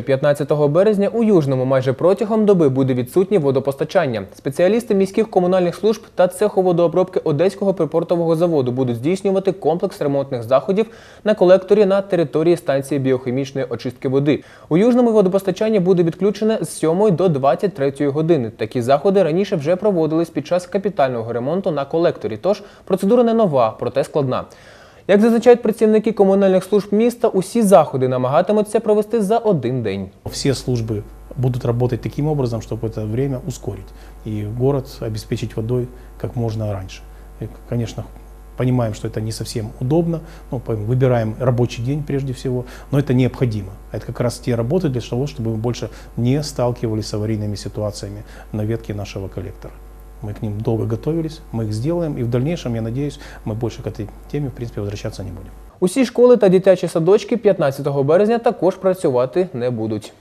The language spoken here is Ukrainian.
15 березня у Южному майже протягом доби буде відсутнє водопостачання. Спеціалісти міських комунальних служб та цеху водообробки Одеського припортового заводу будуть здійснювати комплекс ремонтних заходів на колекторі на території станції біохімічної очистки води. У Южному водопостачання буде відключене з 7 до 23 години. Такі заходи раніше вже проводились під час капітального ремонту на колекторі. Тож процедура не нова, проте складна. Як зазначають працівники комунальних служб міста, усі заходи намагатимуться провести за один день. Все службы будут работать таким образом, чтобы это время ускорить и город обеспечить водой как можно раньше. И, конечно, понимаем, что это не совсем удобно, ну, по- выбираем рабочий день прежде всего, но это необходимо. Это как раз те работы для того, чтобы мы больше не сталкивались с аварийными ситуациями на ветке нашего коллектора. Мы к ним долго готовились, мы их сделаем, и в дальнейшем, я надеюсь, мы больше к этой теме, в принципе, возвращаться не будем. Усі школи та дитячі садочки 15 березня також працювати не будуть.